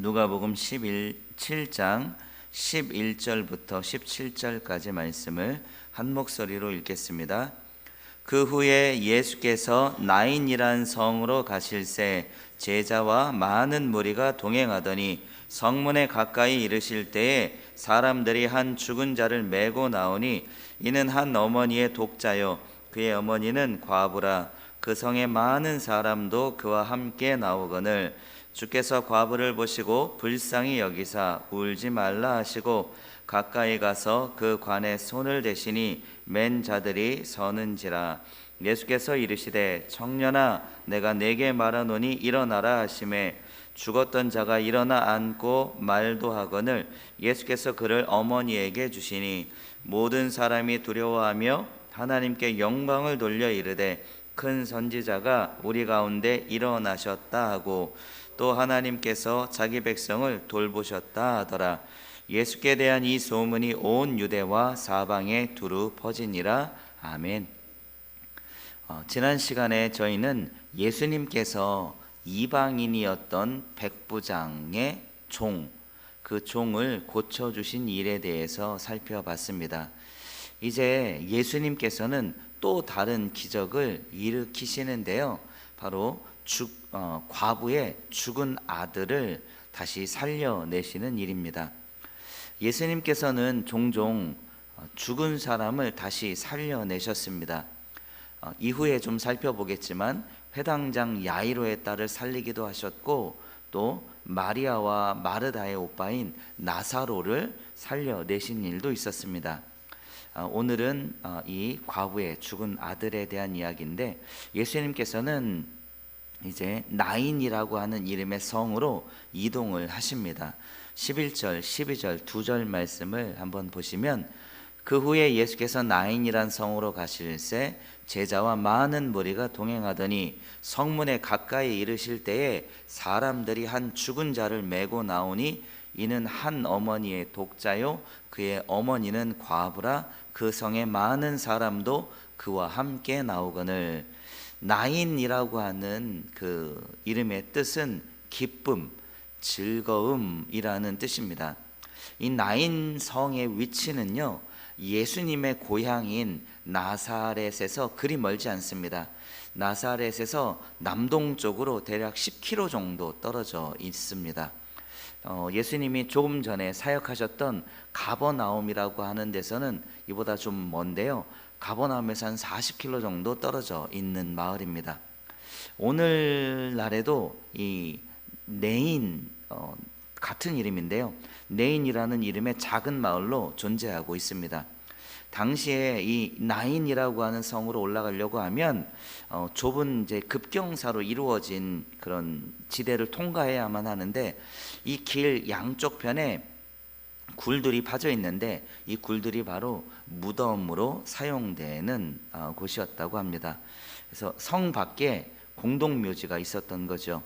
누가복음 11 7장 11절부터 17절까지 말씀을 한 목소리로 읽겠습니다. 그 후에 예수께서 나인이란 성으로 가실새 제자와 많은 무리가 동행하더니 성문에 가까이 이르실 때에 사람들이 한 죽은 자를 메고 나오니 이는 한 어머니의 독자요 그의 어머니는 과부라 그 성에 많은 사람도 그와 함께 나오거늘 주께서 과부를 보시고 불쌍히 여기사 울지 말라 하시고 가까이 가서 그 관에 손을 대시니 맨 자들이 서는지라. 예수께서 이르시되 청년아 내가 내게 말하노니 일어나라 하심에 죽었던 자가 일어나 앉고 말도 하거늘 예수께서 그를 어머니에게 주시니 모든 사람이 두려워하며 하나님께 영광을 돌려 이르되 큰 선지자가 우리 가운데 일어나셨다 하고 또 하나님께서 자기 백성을 돌보셨다 하더라 예수께 대한 이 소문이 온 유대와 사방에 두루 퍼지니라 아멘. 어, 지난 시간에 저희는 예수님께서 이방인이었던 백부장의 종, 그 종을 고쳐주신 일에 대해서 살펴봤습니다. 이제 예수님께서는 또 다른 기적을 일으키시는데요. 바로 죽, 어, 과부의 죽은 아들을 다시 살려내시는 일입니다. 예수님께서는 종종 어, 죽은 사람을 다시 살려내셨습니다. 어, 이후에 좀 살펴보겠지만 회당장 야이로의 딸을 살리기도 하셨고 또 마리아와 마르다의 오빠인 나사로를 살려내신 일도 있었습니다. 어, 오늘은 이 과부의 죽은 아들에 대한 이야기인데 예수님께서는 이제 나인이라고 하는 이름의 성으로 이동을 하십니다. 11절, 12절 두 절 말씀을 한번 보시면 그 후에 예수께서 나인이란 성으로 가실새 제자와 많은 무리가 동행하더니 성문에 가까이 이르실 때에 사람들이 한 죽은 자를 메고 나오니 이는 한 어머니의 독자요 그의 어머니는 과부라 그 성에 많은 사람도 그와 함께 나오거늘 나인이라고 하는 그 이름의 뜻은 기쁨, 즐거움이라는 뜻입니다. 이 나인 성의 위치는요, 예수님의 고향인 나사렛에서 그리 멀지 않습니다. 나사렛에서 남동쪽으로 대략 10km 정도 떨어져 있습니다. 어, 예수님이 조금 전에 사역하셨던 가버나움이라고 하는 데서는 이보다 좀 먼데요. 가버나움에서 한 40km 정도 떨어져 있는 마을입니다. 오늘날에도 이 네인 어, 같은 이름인데요. 네인이라는 이름의 작은 마을로 존재하고 있습니다. 당시에 이 나인이라고 하는 성으로 올라가려고 하면 어, 좁은 이제 급경사로 이루어진 그런 지대를 통과해야만 하는데 이 길 양쪽 편에 굴들이 파져 있는데 이 굴들이 바로 무덤으로 사용되는 어, 곳이었다고 합니다. 그래서 성 밖에 공동 묘지가 있었던 거죠.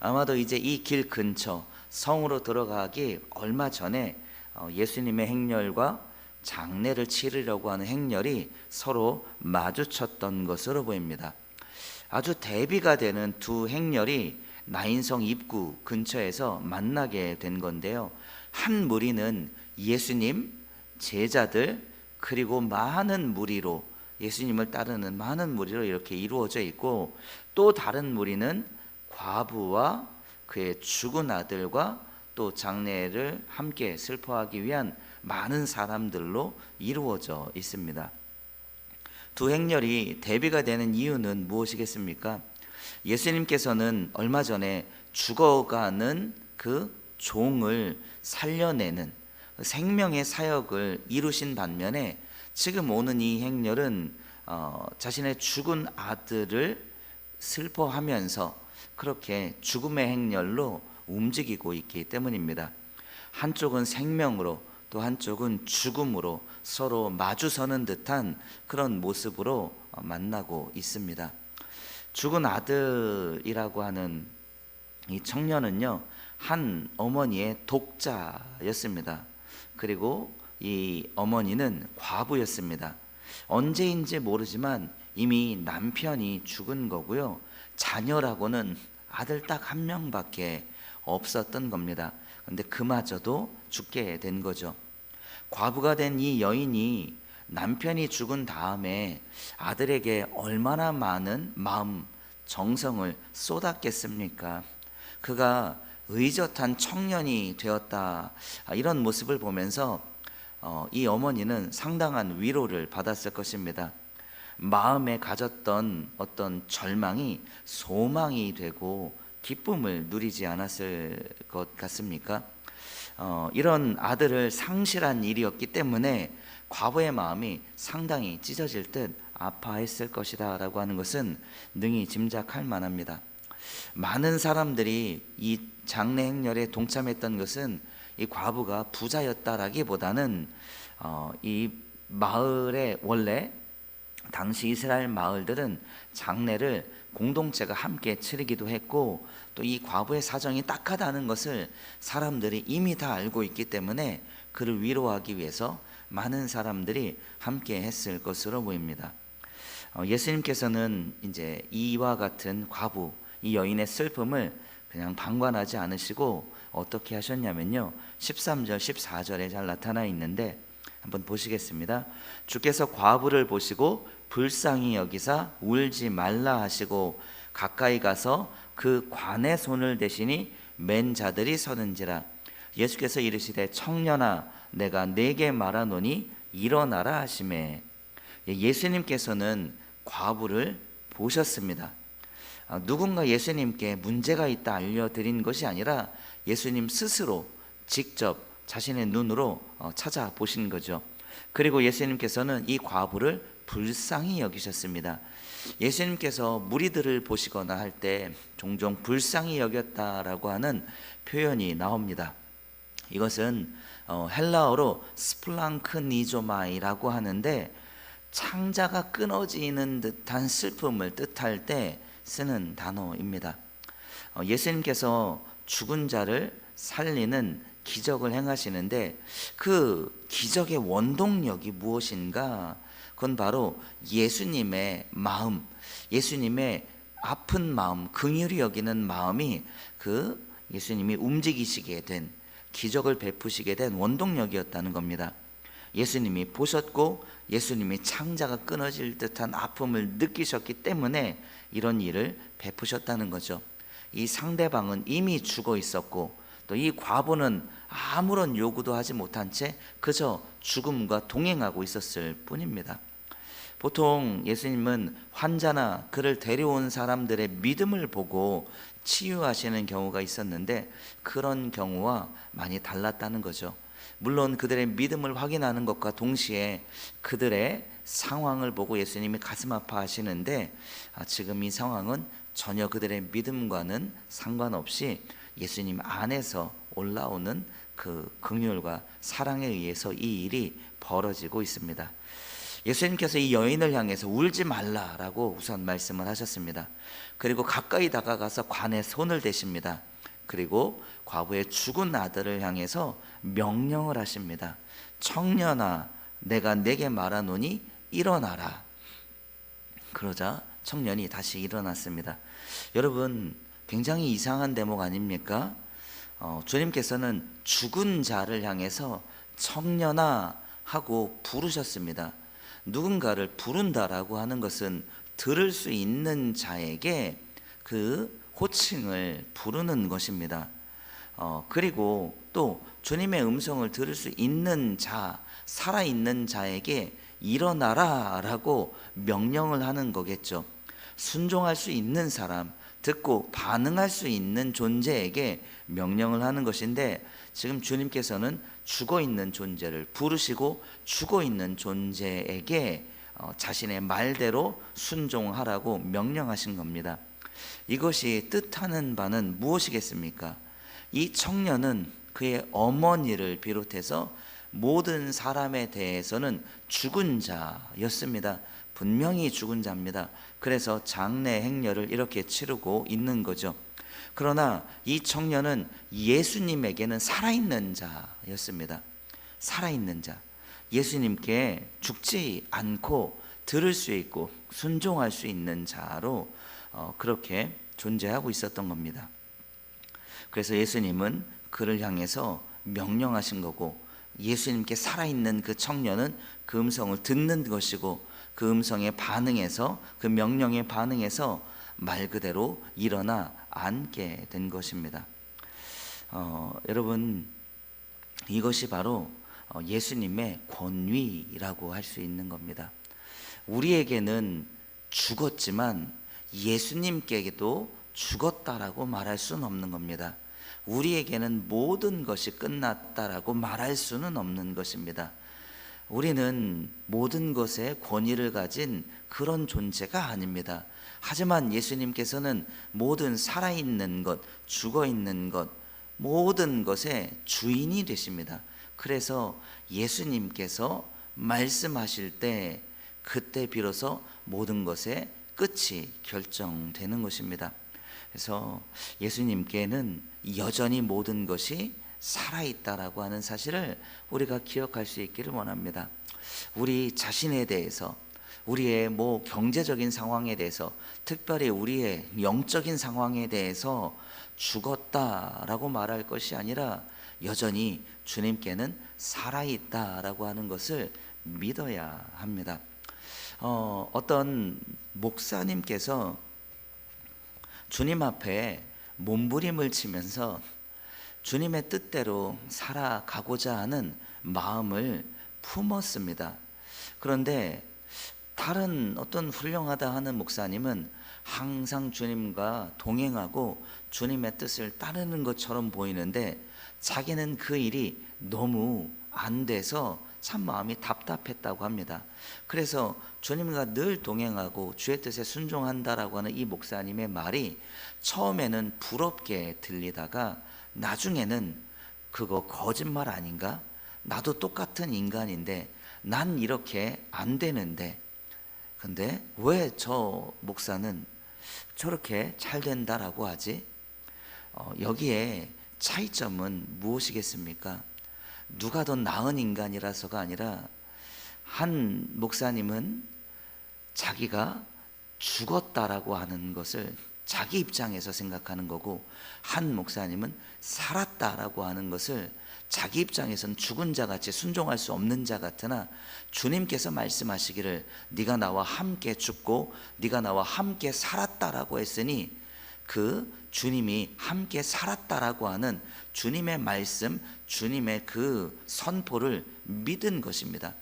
아마도 이제 이 길 근처 성으로 들어가기 얼마 전에 어, 예수님의 행렬과 장례를 치르려고 하는 행렬이 서로 마주쳤던 것으로 보입니다. 아주 대비가 되는 두 행렬이 나인성 입구 근처에서 만나게 된 건데요. 한 무리는 예수님, 제자들, 그리고 많은 무리로 예수님을 따르는 많은 무리로 이렇게 이루어져 있고 또 다른 무리는 과부와 그의 죽은 아들과 또 장례를 함께 슬퍼하기 위한 많은 사람들로 이루어져 있습니다. 두 행렬이 대비가 되는 이유는 무엇이겠습니까? 예수님께서는 얼마 전에 죽어가는 그 종을 살려내는 생명의 사역을 이루신 반면에 지금 오는 이 행렬은 어, 자신의 죽은 아들을 슬퍼하면서 그렇게 죽음의 행렬로 움직이고 있기 때문입니다. 한쪽은 생명으로 또 한쪽은 죽음으로 서로 마주서는 듯한 그런 모습으로 만나고 있습니다. 죽은 아들이라고 하는 이 청년은요, 한 어머니의 독자였습니다. 그리고 이 어머니는 과부였습니다. 언제인지 모르지만 이미 남편이 죽은 거고요. 자녀라고는 아들 딱 한 명밖에 없었던 겁니다. 근데 그마저도 죽게 된 거죠. 과부가 된 이 여인이 남편이 죽은 다음에 아들에게 얼마나 많은 마음, 정성을 쏟았겠습니까? 그가 의젓한 청년이 되었다. 아, 이런 모습을 보면서 어, 이 어머니는 상당한 위로를 받았을 것입니다. 마음에 가졌던 어떤 절망이 소망이 되고 기쁨을 누리지 않았을 것 같습니까? 어, 이런 아들을 상실한 일이었기 때문에 과부의 마음이 상당히 찢어질 듯 아파했을 것이다 라고 하는 것은 능히 짐작할 만합니다. 많은 사람들이 이 장례 행렬에 동참했던 것은 이 과부가 부자였다라기보다는 어, 이 마을에 원래 당시 이스라엘 마을들은 장례를 공동체가 함께 치르기도 했고 또 이 과부의 사정이 딱하다는 것을 사람들이 이미 다 알고 있기 때문에 그를 위로하기 위해서 많은 사람들이 함께 했을 것으로 보입니다. 어, 예수님께서는 이제 이와 같은 과부, 이 여인의 슬픔을 그냥 방관하지 않으시고 어떻게 하셨냐면요. 13절, 14절에 잘 나타나 있는데 한번 보시겠습니다. 주께서 과부를 보시고 불쌍히 여기사 울지 말라 하시고 가까이 가서 그 관의 손을 대시니 맨 자들이 서는지라 예수께서 이르시되 청년아 내가 내게 말하노니 일어나라 하심에 예, 예수님께서는 과부를 보셨습니다. 아, 누군가 예수님께 문제가 있다 알려드린 것이 아니라 예수님 스스로 직접 자신의 눈으로 어, 찾아보신 거죠. 그리고 예수님께서는 이 과부를 불쌍히 여기셨습니다. 예수님께서 무리들을 보시거나 할 때 종종 불쌍히 여겼다라고 하는 표현이 나옵니다. 이것은 어, 헬라어로 스플랑크니조마이라고 하는데 창자가 끊어지는 듯한 슬픔을 뜻할 때 쓰는 단어입니다. 어, 예수님께서 죽은 자를 살리는 기적을 행하시는데 그 기적의 원동력이 무엇인가? 그건 바로 예수님의 마음, 예수님의 아픈 마음, 긍휼히 여기는 마음이 그 예수님이 움직이시게 된 기적을 베푸시게 된 원동력이었다는 겁니다. 예수님이 보셨고 예수님이 창자가 끊어질 듯한 아픔을 느끼셨기 때문에 이런 일을 베푸셨다는 거죠. 이 상대방은 이미 죽어 있었고 또 이 과부는 아무런 요구도 하지 못한 채 그저 죽음과 동행하고 있었을 뿐입니다. 보통 예수님은 환자나 그를 데려온 사람들의 믿음을 보고 치유하시는 경우가 있었는데 그런 경우와 많이 달랐다는 거죠. 물론 그들의 믿음을 확인하는 것과 동시에 그들의 상황을 보고 예수님이 가슴 아파하시는데 아, 지금 이 상황은 전혀 그들의 믿음과는 상관없이 예수님 안에서 올라오는 그 긍휼과 사랑에 의해서 이 일이 벌어지고 있습니다. 예수님께서 이 여인을 향해서 울지 말라라고 우선 말씀을 하셨습니다. 그리고 가까이 다가가서 관에 손을 대십니다. 그리고 과부의 죽은 아들을 향해서 명령을 하십니다. 청년아, 내가 내게 말하노니 일어나라. 그러자 청년이 다시 일어났습니다. 여러분, 굉장히 이상한 대목 아닙니까? 어, 주님께서는 죽은 자를 향해서 청년아 하고 부르셨습니다. 누군가를 부른다라고 하는 것은 들을 수 있는 자에게 그 호칭을 부르는 것입니다. 어, 그리고 또 주님의 음성을 들을 수 있는 자, 살아있는 자에게 일어나라 라고 명령을 하는 거겠죠. 순종할 수 있는 사람, 듣고 반응할 수 있는 존재에게 명령을 하는 것인데 지금 주님께서는 죽어 있는 존재를 부르시고 죽어 있는 존재에게 어, 자신의 말대로 순종하라고 명령하신 겁니다. 이것이 뜻하는 바는 무엇이겠습니까? 이 청년은 그의 어머니를 비롯해서 모든 사람에 대해서는 죽은 자였습니다. 분명히 죽은 자입니다. 그래서 장례 행렬을 이렇게 치르고 있는 거죠. 그러나 이 청년은 예수님에게는 살아있는 자였습니다. 살아있는 자. 예수님께 죽지 않고 들을 수 있고 순종할 수 있는 자로 어, 그렇게 존재하고 있었던 겁니다. 그래서 예수님은 그를 향해서 명령하신 거고 예수님께 살아있는 그 청년은 그 음성을 듣는 것이고 그 음성에 반응해서 그 명령에 반응해서 말 그대로 일어나 앉게 된 것입니다. 어, 여러분 이것이 바로 어, 예수님의 권위라고 할 수 있는 겁니다. 우리에게는 죽었지만 예수님께도 죽었다라고 말할 수는 없는 겁니다. 우리에게는 모든 것이 끝났다라고 말할 수는 없는 것입니다. 우리는 모든 것에 권위를 가진 그런 존재가 아닙니다. 하지만 예수님께서는 모든 살아있는 것, 죽어있는 것, 모든 것의 주인이 되십니다. 그래서 예수님께서 말씀하실 때 그때 비로소 모든 것의 끝이 결정되는 것입니다. 그래서 예수님께는 여전히 모든 것이 살아있다라고 하는 사실을 우리가 기억할 수 있기를 원합니다. 우리 자신에 대해서 우리의 뭐 경제적인 상황에 대해서 특별히 우리의 영적인 상황에 대해서 죽었다라고 말할 것이 아니라 여전히 주님께는 살아있다라고 하는 것을 믿어야 합니다. 어, 어떤 목사님께서 주님 앞에 몸부림을 치면서 주님의 뜻대로 살아가고자 하는 마음을 품었습니다. 그런데 다른 어떤 훌륭하다 하는 목사님은 항상 주님과 동행하고 주님의 뜻을 따르는 것처럼 보이는데 자기는 그 일이 너무 안 돼서 참 마음이 답답했다고 합니다. 그래서 주님과 늘 동행하고 주의 뜻에 순종한다라고 하는 이 목사님의 말이 처음에는 부럽게 들리다가 나중에는 그거 거짓말 아닌가? 나도 똑같은 인간인데 난 이렇게 안 되는데 근데 왜 저 목사는 저렇게 잘 된다라고 하지? 어, 여기에 차이점은 무엇이겠습니까? 누가 더 나은 인간이라서가 아니라 한 목사님은 자기가 죽었다라고 하는 것을 자기 입장에서 생각하는 거고 한 목사님은 살았다라고 하는 것을 자기 입장에선 죽은 자 같이 순종할 수 없는 자 같으나 주님께서 말씀하시기를 네가 나와 함께 죽고 네가 나와 함께 살았다라고 했으니 그 주님이 함께 살았다라고 하는 주님의 말씀, 주님의 그 선포를 믿은 것입니다.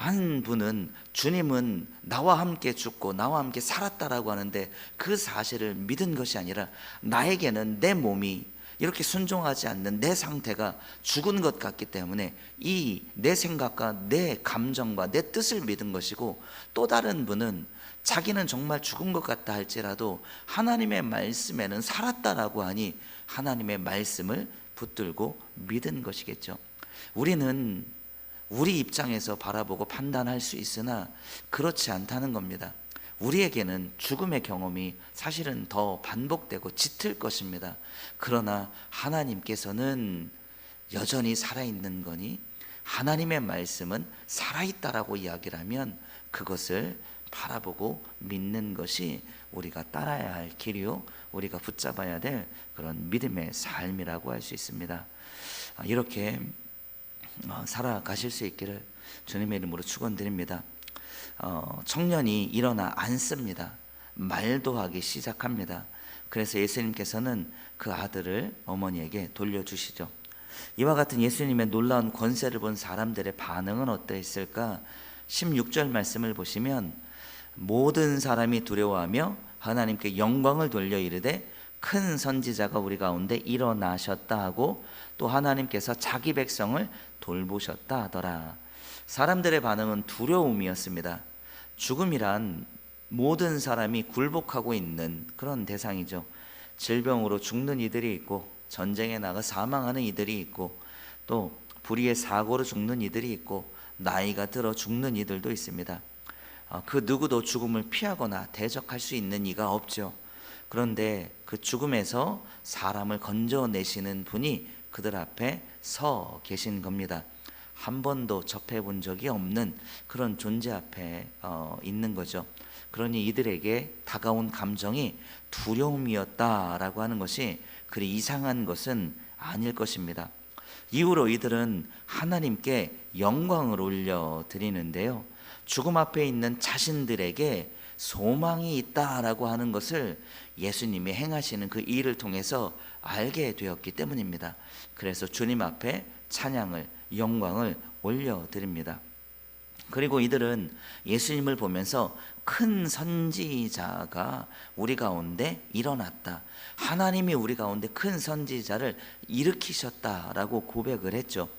한 분은 주님은 나와 함께 죽고 나와 함께 살았다라고 하는데 그 사실을 믿은 것이 아니라 나에게는 내 몸이 이렇게 순종하지 않는 내 상태가 죽은 것 같기 때문에 이 내 생각과 내 감정과 내 뜻을 믿은 것이고 또 다른 분은 자기는 정말 죽은 것 같다 할지라도 하나님의 말씀에는 살았다라고 하니 하나님의 말씀을 붙들고 믿은 것이겠죠. 우리는 우리 입장에서 바라보고 판단할 수 있으나 그렇지 않다는 겁니다. 우리에게는 죽음의 경험이 사실은 더 반복되고 짙을 것입니다. 그러나 하나님께서는 여전히 살아있는 거니 하나님의 말씀은 살아있다라고 이야기를 하면 그것을 바라보고 믿는 것이 우리가 따라야 할 길이요 우리가 붙잡아야 될 그런 믿음의 삶이라고 할 수 있습니다. 아, 이렇게 어, 살아가실 수 있기를 주님의 이름으로 축원드립니다. 어, 청년이 일어나 앉습니다. 말도 하기 시작합니다. 그래서 예수님께서는 그 아들을 어머니에게 돌려주시죠. 이와 같은 예수님의 놀라운 권세를 본 사람들의 반응은 어떠했을까? 16절 말씀을 보시면 모든 사람이 두려워하며 하나님께 영광을 돌려 이르되 큰 선지자가 우리 가운데 일어나셨다 하고 또 하나님께서 자기 백성을 돌보셨다 하더라. 사람들의 반응은 두려움이었습니다. 죽음이란 모든 사람이 굴복하고 있는 그런 대상이죠. 질병으로 죽는 이들이 있고 전쟁에 나가 사망하는 이들이 있고 또 불의의 사고로 죽는 이들이 있고 나이가 들어 죽는 이들도 있습니다. 어, 그 누구도 죽음을 피하거나 대적할 수 있는 이가 없죠. 그런데 그 죽음에서 사람을 건져내시는 분이 그들 앞에 서 계신 겁니다. 한 번도 접해 본 적이 없는 그런 존재 앞에 어, 있는 거죠. 그러니 이들에게 다가온 감정이 두려움이었다라고 하는 것이 그리 이상한 것은 아닐 것입니다. 이후로 이들은 하나님께 영광을 올려 드리는데요. 죽음 앞에 있는 자신들에게 소망이 있다라고 하는 것을 예수님이 행하시는 그 일을 통해서 알게 되었기 때문입니다. 그래서 주님 앞에 찬양을 영광을 올려 드립니다. 그리고 이들은 예수님을 보면서 큰 선지자가 우리 가운데 일어났다. 하나님이 우리 가운데 큰 선지자를 일으키셨다라고 고백을 했죠.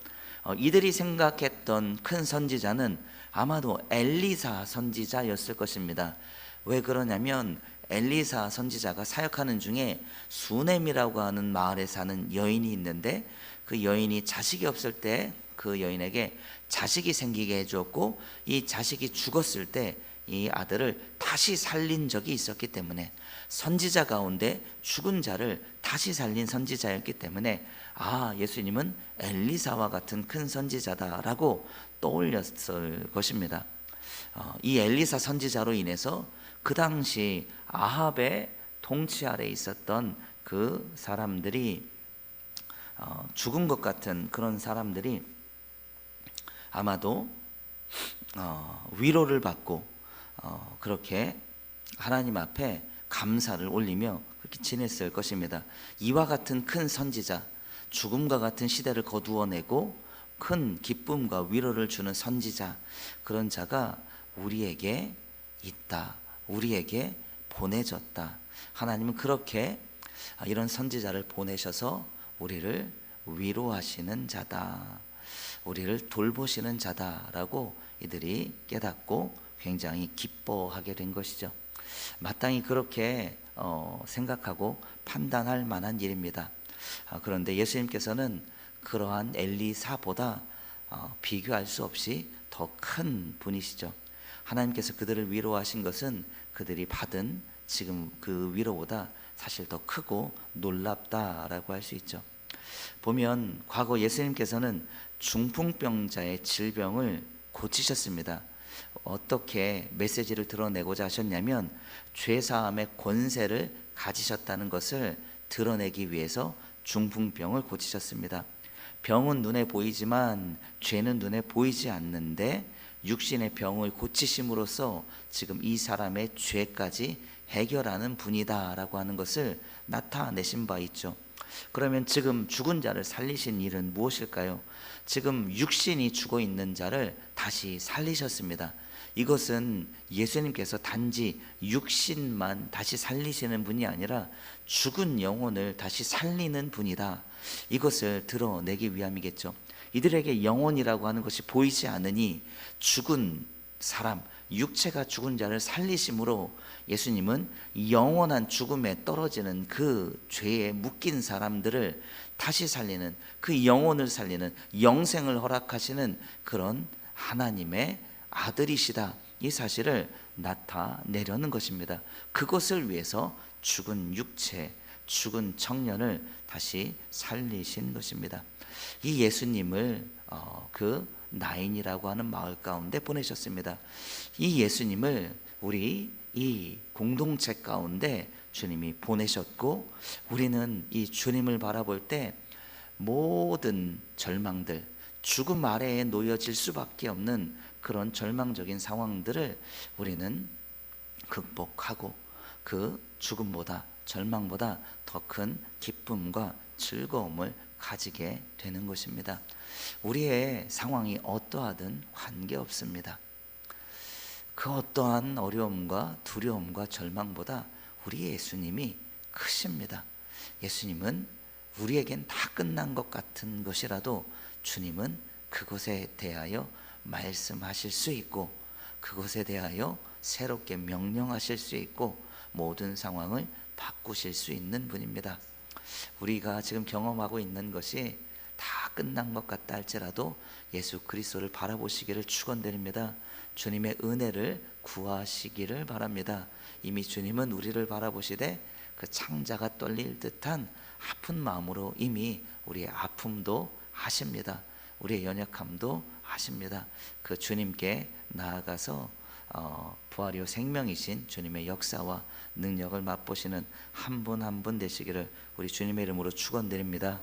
어, 이들이 생각했던 큰 선지자는 아마도 엘리사 선지자였을 것입니다. 왜 그러냐면 엘리사 선지자가 사역하는 중에 수넴이라고 하는 마을에 사는 여인이 있는데 그 여인이 자식이 없을 때 그 여인에게 자식이 생기게 해주었고 이 자식이 죽었을 때 이 아들을 다시 살린 적이 있었기 때문에 선지자 가운데 죽은 자를 다시 살린 선지자였기 때문에 아 예수님은 엘리사와 같은 큰 선지자다라고 떠올렸을 것입니다. 어, 이 엘리사 선지자로 인해서 그 당시 아합의 통치 아래 있었던 그 사람들이 어, 죽은 것 같은 그런 사람들이 아마도 어, 위로를 받고 어, 그렇게 하나님 앞에 감사를 올리며 그렇게 지냈을 것입니다. 이와 같은 큰 선지자, 죽음과 같은 시대를 거두어내고 큰 기쁨과 위로를 주는 선지자, 그런 자가 우리에게 있다. 우리에게 보내졌다. 하나님은 그렇게 이런 선지자를 보내셔서 우리를 위로하시는 자다. 우리를 돌보시는 자다라고 이들이 깨닫고 굉장히 기뻐하게 된 것이죠. 마땅히 그렇게 어, 생각하고 판단할 만한 일입니다. 아, 그런데 예수님께서는 그러한 엘리사보다 어, 비교할 수 없이 더 큰 분이시죠. 하나님께서 그들을 위로하신 것은 그들이 받은 지금 그 위로보다 사실 더 크고 놀랍다라고 할 수 있죠. 보면 과거 예수님께서는 중풍병자의 질병을 고치셨습니다. 어떻게 메시지를 드러내고자 하셨냐면 죄사함의 권세를 가지셨다는 것을 드러내기 위해서 중풍병을 고치셨습니다. 병은 눈에 보이지만 죄는 눈에 보이지 않는데 육신의 병을 고치심으로써 지금 이 사람의 죄까지 해결하는 분이다라고 하는 것을 나타내신 바 있죠. 그러면 지금 죽은 자를 살리신 일은 무엇일까요? 지금 육신이 죽어 있는 자를 다시 살리셨습니다. 이것은 예수님께서 단지 육신만 다시 살리시는 분이 아니라 죽은 영혼을 다시 살리는 분이다. 이것을 드러내기 위함이겠죠. 이들에게 영혼이라고 하는 것이 보이지 않으니 죽은 사람, 육체가 죽은 자를 살리심으로 예수님은 영원한 죽음에 떨어지는 그 죄에 묶인 사람들을 다시 살리는 그 영혼을 살리는 영생을 허락하시는 그런 하나님의 아들이시다. 이 사실을 나타내려는 것입니다. 그것을 위해서 죽은 육체, 죽은 청년을 다시 살리신 것입니다. 이 예수님을 어, 그 나인이라고 하는 마을 가운데 보내셨습니다. 이 예수님을 우리 이 공동체 가운데 주님이 보내셨고 우리는 이 주님을 바라볼 때 모든 절망들 죽음 아래에 놓여질 수밖에 없는 그런 절망적인 상황들을 우리는 극복하고 그 죽음보다 절망보다 더 큰 기쁨과 즐거움을 가지게 되는 것입니다. 우리의 상황이 어떠하든 관계없습니다. 그 어떠한 어려움과 두려움과 절망보다 우리 예수님이 크십니다. 예수님은 우리에겐 다 끝난 것 같은 것이라도 주님은 그것에 대하여 말씀하실 수 있고 그것에 대하여 새롭게 명령하실 수 있고 모든 상황을 바꾸실 수 있는 분입니다. 우리가 지금 경험하고 있는 것이 다 끝난 것 같다 할지라도 예수 그리스도를 바라보시기를 축원드립니다. 주님의 은혜를 구하시기를 바랍니다. 이미 주님은 우리를 바라보시되 그 창자가 떨릴 듯한 아픈 마음으로 이미 우리의 아픔도 아십니다. 우리의 연약함도 아십니다. 그 주님께 나아가서 어, 부활이요 생명이신 주님의 역사와 능력을 맛보시는 한 분 한 분 되시기를 우리 주님의 이름으로 축원드립니다.